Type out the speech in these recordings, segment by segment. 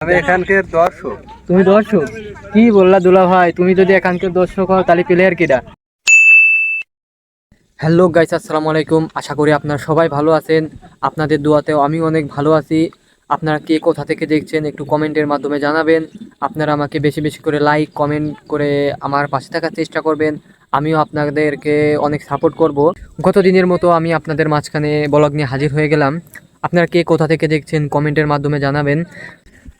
আমি এখানকার দর্শক। তুমি দর্শক? কি বললা দুলা ভাই? তুমি যদি এখানকার দর্শক হও তাহলে প্লেয়ার কিরা হ্যালো গাইস আসসালামু আলাইকুম। আশা করি আপনারা সবাই ভালো আছেন। আপনাদের দোয়াতেও আমি অনেক ভালো আছি। আপনারা কে কোথা থেকে দেখছেন একটু কমেন্টের মাধ্যমে জানাবেন। আপনারা আমাকে বেশি বেশি করে লাইক কমেন্ট করে আমার পাশে থাকার চেষ্টা করবেন। আমিও আপনাদেরকে অনেক সাপোর্ট করব। গত দিনের মতো আমি আপনাদের মাঝখানে ব্লগ নিয়ে হাজির হয়ে গেলাম। আপনারা কে কোথা থেকে দেখছেন কমেন্টের মাধ্যমে জানাবেন।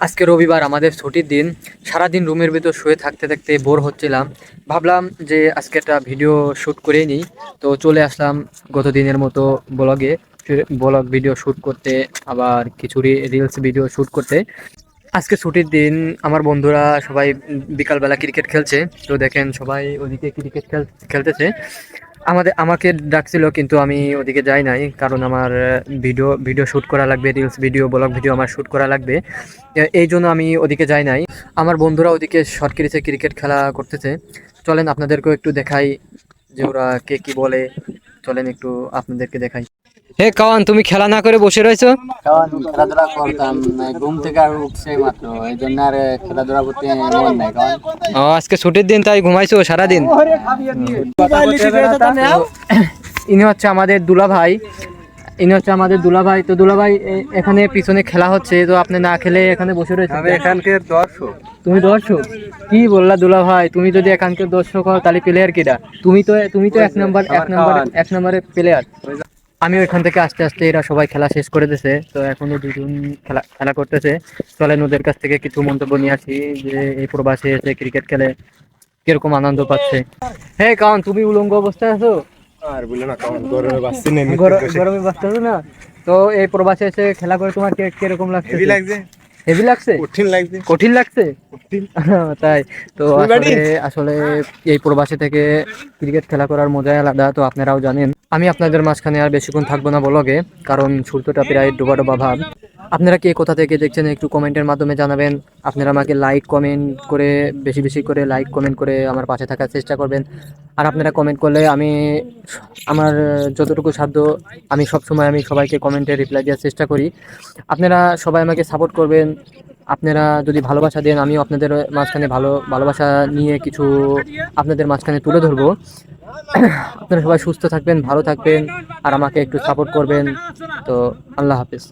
আজকে রবিবার, আমাদের ছুটির দিন। সারাদিন রুমের ভিতর শুয়ে থাকতে থাকতে বোর হচ্ছিলাম। ভাবলাম যে আজকে একটা ভিডিও শ্যুট করে নিই। তো চলে আসলাম গত দিনের মতো ব্লগে ব্লগ ভিডিও শ্যুট করতে, আবার কিছু রিলস ভিডিও শ্যুট করতে। আজকে ছুটির দিন, আমার বন্ধুরা সবাই বিকালবেলা ক্রিকেট খেলছে। তো দেখেন সবাই ওদিকে ক্রিকেট খেল, খেলতেছে। আমাদের, আমাকে ডাকছিল কিন্তু আমি ওদিকে যাই নাই, কারণ আমার ভিডিও ভিডিও শ্যুট করা লাগবে রিলস ভিডিও ব্লগ ভিডিও আমার শ্যুট করা লাগবে। এই জন্য আমি ওদিকে যাই নাই। আমার বন্ধুরা ওদিকে সরকারিতে ক্রিকেট খেলা করতেছে। চলেন আপনাদেরকেও একটু দেখাই যে ওরা কে কী বলে। চলেন একটু আপনাদেরকে দেখাই। হে কাওয়ান তুমি খেলা না করে বসে রয়েছো? কারণ খেলাধুলা করতাম ঘুম থেকে আর উঠছে মাত্র এই জন্য আর খেলাধুলা করতে মন নাই কারণ ও আজকে ছুটির দিন তাই ঘুমাইছো সারাদিন? ইনি হচ্ছে আমাদের দুলা ভাই ইনি হচ্ছে আমাদের দুলা ভাই তো দুলা ভাই এখানে পিছনে খেলা হচ্ছে তো আপনি না খেলে এখানে বসে রয়েছে আমি এখানকার দর্শক। তুমি দর্শক? কি বললা দুলা ভাই তুমি যদি এখানকার দর্শক হও তাহলে প্লেয়ার কিরা তুমি তো তুমি তো এক নাম্বার এক নাম্বার এক নম্বরের প্লেয়ার আমি ওইখান থেকে আস্তে আস্তে এরা সবাই খেলা শেষ করে দিয়েছে তো এখনও দুজন খেলা খেলা করতেছে। চলেন ওদের কাছ থেকে কিছু মন্তব্য নিয়ে আসি যে এই প্রবাসে এসে ক্রিকেট খেলে কীরকম আনন্দ পাচ্ছে। হ্যাঁ কারণ তুমি উলঙ্গ অবস্থায় আছো? আর বলে না কারণ গরমে বাঁচছি না গরমে বাঁচতে না? তো এই প্রবাসে এসে খেলা করে তোমার কীরকম লাগছে? হেভি লাগছে। হেভি লাগছে? কঠিন লাগছে। কঠিন লাগছে? তাই তো আসলে আসলে এই প্রবাসে থেকে ক্রিকেট খেলা করার মজাই আলাদা তো আপনারাও জানেন। আমি আপনাদের মাঝখানে আর বেশিক্ষণ থাকব না বলগে, কারণ সূর্যটা প্রায় ডোবা ডোবা ভাব। আপনারা কে কোথা থেকে দেখছেন একটু কমেন্টের মাধ্যমে জানাবেন। আপনারা আমাকে লাইক কমেন্ট করে, বেশি বেশি করে লাইক কমেন্ট করে আমার পাশে থাকার চেষ্টা করবেন। আর আপনারা কমেন্ট করলে আমি আমার যতটুকু সাধ্য, আমি সব সময় আমি সবাইকে কমেন্টে রিপ্লাই দেওয়ার চেষ্টা করি। আপনারা সবাই আমাকে সাপোর্ট করবেন। আপনারা যদি ভালোবাসা দেন, আমিও আপনাদের মাঝখানে ভালো, ভালোবাসা নিয়ে কিছু আপনাদের মাঝখানে তুলে ধরবো। আপনারা সবাই সুস্থ থাকবেন ভালো থাকবেন আর আমাকে একটু সাপোর্ট করবেন। তো আল্লাহ হাফিজ।